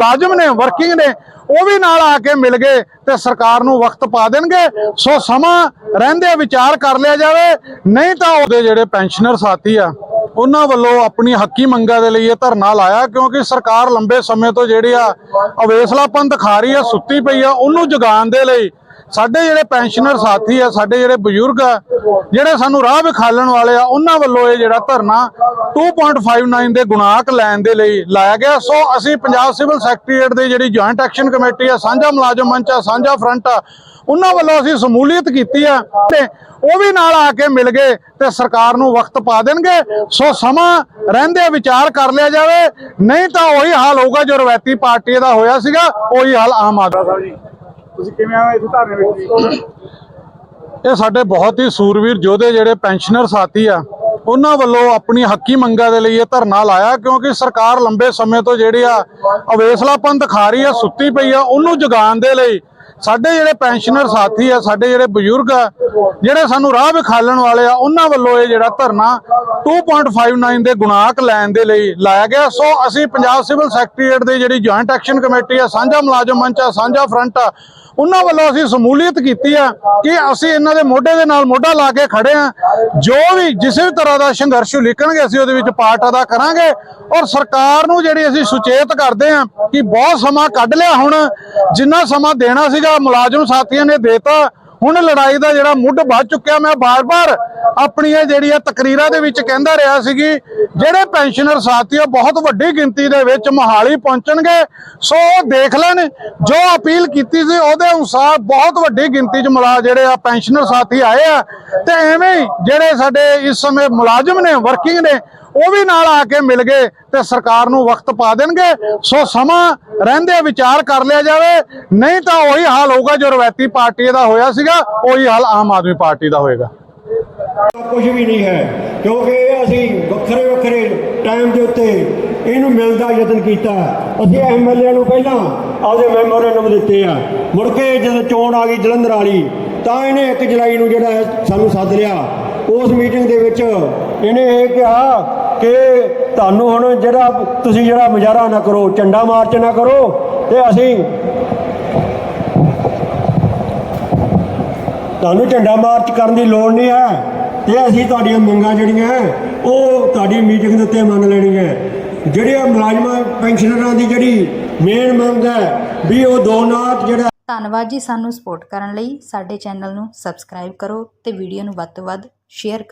ਮੁਲਾਜ਼ਮ ਨੇ, ਵਰਕਿੰਗ ਨੇ, ਉਹ ਵੀ ਨਾਲ ਆ ਕੇ ਮਿਲ ਗਏ ਤੇ ਸਰਕਾਰ ਨੂੰ ਵਕਤ ਪਾ ਦੇਣਗੇ। ਸੋ ਸਮਾਂ ਰਹਿੰਦੇ ਵਿਚਾਰ ਕਰ ਲਿਆ ਜਾਵੇ। ਨਹੀਂ ਤਾਂ ਉਹਦੇ ਜਿਹੜੇ ਪੈਨਸ਼ਨਰ ਸਾਥੀ ਆ, ਉਹਨਾਂ ਵੱਲੋਂ ਆਪਣੀ ਹੱਕੀ ਮੰਗਾਂ ਦੇ ਲਈ ਇਹ ਧਰਨਾ ਲਾਇਆ, ਕਿਉਂਕਿ ਸਰਕਾਰ ਲੰਬੇ ਸਮੇਂ ਤੋਂ ਜਿਹੜੀ ਆ ਅਵੇਸਲਾਪਨ ਦਿਖਾ ਰਹੀ ਆ, ਸੁੱਤੀ ਪਈ ਆ, ਉਹਨੂੰ ਜਗਾਉਣ ਦੇ ਲਈ ਸਾਡੇ ਜਿਹੜੇ ਪੈਨਸ਼ਨਰ ਸਾਥੀ ਆ, ਸਾਡੇ ਜਿਹੜੇ ਬਜ਼ੁਰਗ ਆ, ਜਿਹੜੇ ਸਾਨੂੰ ਰਾਹ ਵਿਖਾਲਣ ਵਾਲੇ ਆ, ਉਹਨਾਂ ਵੱਲੋਂ ਇਹ ਜਿਹੜਾ ਧਰਨਾ 2.59 ਦੇ ਗੁਣਾਕ ਲੈਣ ਦੇ ਲਈ ਲਾਇਆ ਗਿਆ। ਸੋ ਅਸੀਂ ਪੰਜਾਬ ਸਿਵਲ ਸੈਕਟਰੀਏਟ ਦੇ ਜਿਹੜੀ ਜੁਆਇੰਟ ਐਕਸ਼ਨ ਕਮੇਟੀ ਆ, ਸਾਂਝਾ ਮੁਲਾਜ਼ਮ ਮੰਚ ਆ, ਸਾਂਝਾ ਫਰੰਟ ਆ, ਉਹਨਾਂ ਵੱਲੋਂ ਅਸੀਂ ਸਮੂਲੀਅਤ ਕੀਤੀ ਆ ਤੇ ਉਹ ਵੀ ਨਾਲ ਆ ਕੇ ਮਿਲ ਗਏ ਤੇ ਸਰਕਾਰ ਨੂੰ ਵਕਤ ਪਾ ਦੇਣਗੇ। ਸੋ ਸਮਾਂ ਰਹਿੰਦੇ ਵਿਚਾਰ ਕਰ ਲਿਆ ਜਾਵੇ। ਨਹੀਂ ਤਾਂ ਉਹੀ ਹਾਲ ਹੋਊਗਾ ਜੋ ਰਵਾਇਤੀ ਪਾਰਟੀ ਦਾ ਹੋਇਆ ਸੀਗਾ, ਉਹੀ ਹਾਲ ਆਮ ਆਦਮੀ ਸਾਹਿਬ ਜੀ ਤੁਸੀਂ ਕਿਵੇਂ ਆਏ ਇਸ ਧਰਨੇ ਵਿੱਚ ਇਹ ਸਾਡੇ ਬਹੁਤ ਹੀ ਸੂਰਵੀਰ ਯੋਧੇ ਜਿਹੜੇ ਪੈਨਸ਼ਨਰ ਸਾਥੀ ਆ, ਉਹਨਾਂ ਵੱਲੋਂ ਆਪਣੀ ਹੱਕੀ ਮੰਗਾਂ ਦੇ ਲਈ ਇਹ ਧਰਨਾ ਲਾਇਆ ਕਿਉਂਕਿ ਸਰਕਾਰ ਲੰਬੇ ਸਮੇਂ ਤੋਂ ਜਿਹੜੀ ਆ ਅਵੇਸਲਾਪਨ ਦਿਖਾ ਰਹੀ ਆ, ਸੁੱਤੀ ਪਈ ਆ, ਉਹਨੂੰ ਜਗਾਉਣ ਦੇ ਲਈ ਸਾਡੇ ਜਿਹੜੇ ਪੈਨਸ਼ਨਰ ਸਾਥੀ ਆ, ਸਾਡੇ ਜਿਹੜੇ ਬਜ਼ੁਰਗ ਆ, ਜਿਹੜੇ ਸਾਨੂੰ ਰਾਹ ਵਿਖਾਲਣ ਵਾਲੇ ਆ, ਉਹਨਾਂ ਵੱਲੋਂ ਇਹ ਜਿਹੜਾ ਧਰਨਾ 2.59 ਦੇ ਗੁਣਾਕ ਲੈਣ ਦੇ ਲਈ ਲਾਇਆ ਗਿਆ। ਸੋ ਅਸੀਂ ਪੰਜਾਬ ਸਿਵਲ ਸੈਕਟਰੀਏਟ ਦੇ ਜਿਹੜੀ ਜੁਆਇੰਟ ਐਕਸ਼ਨ ਕਮੇਟੀ ਆ, ਸਾਂਝਾ ਮੁਲਾਜ਼ਮ ਮੰਚ ਆ, ਸਾਂਝਾ ਫਰੰਟ ਆ, ਉਹਨਾਂ ਵੱਲੋਂ ਅਸੀਂ ਸਮੂਲੀਅਤ ਕੀਤੀ ਆ ਕਿ ਅਸੀਂ ਇਹਨਾਂ ਦੇ ਮੋਢੇ ਦੇ ਨਾਲ ਮੋਢਾ ਲਾ ਕੇ ਖੜੇ ਆ। ਜੋ ਵੀ ਜਿਸੇ ਵੀ ਤਰ੍ਹਾਂ ਦਾ ਸੰਘਰਸ਼ ਲਿਖਣਗੇ ਅਸੀਂ ਉਹਦੇ ਵਿੱਚ ਪਾਰਟ ਅਦਾ ਕਰਾਂਗੇ। ਔਰ ਸਰਕਾਰ ਨੂੰ ਜਿਹੜੀ ਅਸੀਂ ਸੁਚੇਤ ਕਰਦੇ ਆ ਕਿ ਬਹੁਤ ਸਮਾਂ ਕੱਢ ਲਿਆ ਹੁਣ, ਜਿੰਨਾ ਸਮਾਂ ਦੇਣਾ ਸੀਗਾ ਮੁਲਾਜ਼ਮ ਸਾਥੀਆਂ ਨੇ ਦੇਤਾ। ਹੁਣ ਲੜਾਈ ਦਾ ਜਿਹੜਾ ਮੁੱਢ ਵੱਧ ਚੁੱਕਿਆ ਮੈਂ ਬਾਰ-ਬਾਰ ਆਪਣੀਆਂ ਜਿਹੜੀਆਂ ਤਕਰੀਰਾਂ ਦੇ ਵਿੱਚ ਕਹਿੰਦਾ ਰਿਹਾ ਸੀਗੀ ਜਿਹੜੇ ਪੈਨਸ਼ਨਰ ਸਾਥੀ ਆ, ਬਹੁਤ ਵੱਡੀ ਗਿਣਤੀ ਦੇ ਵਿੱਚ ਮੋਹਾਲੀ ਪਹੁੰਚਣਗੇ। ਸੋ ਉਹ ਦੇਖ ਲੈਣ, ਜੋ ਅਪੀਲ ਕੀਤੀ ਸੀ, ਉਹਦੇ ਅਨੁਸਾਰ ਬਹੁਤ ਵੱਡੀ ਗਿਣਤੀ 'ਚ ਮੁਲਾ, ਜਿਹੜੇ ਆ ਪੈਨਸ਼ਨਰ ਸਾਥੀ ਆਏ ਆ। ਤੇ ਐਵੇਂ ਹੀ ਜਿਹੜੇ ਸਾਡੇ ਇਸ ਸਮੇਂ ਮੁਲਾਜ਼ਮ ਨੇ ਵਰਕਿੰਗ ਨੇ, ਉਹ ਵੀ ਨਾਲ ਆ ਕੇ ਮਿਲ ਗਏ ਤੇ ਸਰਕਾਰ ਨੂੰ ਵਕਤ ਪਾ ਦੇਣਗੇ। ਸੋ ਸਮਾਂ ਰਹਿੰਦੇ ਵਿਚਾਰ ਕਰ ਲਿਆ ਜਾਵੇ। ਨਹੀਂ ਤਾਂ ਉਹੀ ਹਾਲ ਹੋਊਗਾ, ਜੋ ਰਵਾਇਤੀ ਪਾਰਟੀ ਦਾ ਹੋਇਆ ਸੀਗਾ, ਉਹੀ ਹਾਲ ਆਮ ਆਦਮੀ ਪਾਰਟੀ ਦਾ ਹੋਏਗਾ। ਕੁਝ ਵੀ ਨਹੀਂ ਹੈ, ਕਿਉਂਕਿ ਅਸੀਂ ਵੱਖਰੇ ਵੱਖਰੇ ਟਾਈਮ ਦੇ ਉੱਤੇ ਇਹਨੂੰ ਮਿਲਣ ਦਾ ਯਤਨ ਕੀਤਾ। ਅਸੀਂ ਐਮਐਲਏ ਨੂੰ ਪਹਿਲਾਂ ਆਪਦੇ ਮੈਮੋਰੈਂਡਮ ਦਿੱਤੇ ਆ। ਮੁੜ ਕੇ ਜਦੋਂ ਚੋਣ ਆ ਗਈ ਜਲੰਧਰ ਵਾਲੀ, ਤਾਂ ਇਹਨੇ 1 ਜੁਲਾਈ ਨੂੰ ਜਿਹੜਾ ਹੈ ਸਾਨੂੰ ਸੱਦ ਲਿਆ। ਉਸ ਮੀਟਿੰਗ ਦੇ ਵਿੱਚ ਇਹਨੇ ਇਹ ਕਿਹਾ ਕਿ ਤੁਹਾਨੂੰ ਹੁਣ ਜਿਹੜਾ ਤੁਸੀਂ ਜਿਹੜਾ ਮੁਜ਼ਾਹਰਾ ਨਾ ਕਰੋ, ਝੰਡਾ ਮਾਰਚ ਨਾ ਕਰੋ, ਤੇ ਅਸੀਂ ਤੁਹਾਨੂੰ ਝੰਡਾ ਮਾਰਚ ਕਰਨ ਦੀ ਲੋੜ ਨਹੀਂ ਹੈ। ਤੇ ਅਸੀਂ ਤੁਹਾਡੀਆਂ ਮੰਗਾਂ ਜਿਹੜੀਆਂ, ਉਹ ਤੁਹਾਡੀ ਮੀਟਿੰਗ ਦੇ ਉੱਤੇ ਮੰਨ ਲੈਣੀਆਂ। ਜਿਹੜੀਆਂ ਮੁਲਾਜ਼ਮਾਂ ਪੈਨਸ਼ਨਰਾਂ ਦੀ ਜਿਹੜੀ ਮੇਨ ਮੰਗ ਹੈ ਵੀ ਉਹ ਦੋ ਨਾਟ ਜਿਹੜਾ ਧੰਨਵਾਦ ਜੀ ਸਾਨੂੰ ਸਪੋਰਟ ਕਰਨ ਲਈ। ਸਾਡੇ ਚੈਨਲ ਨੂੰ ਸਬਸਕ੍ਰਾਈਬ ਕਰੋ ਤੇ ਵੀਡੀਓ ਨੂੰ ਵੱਧ ਤੋਂ ਵੱਧ ਸ਼ੇਅਰ ਕਰੋ।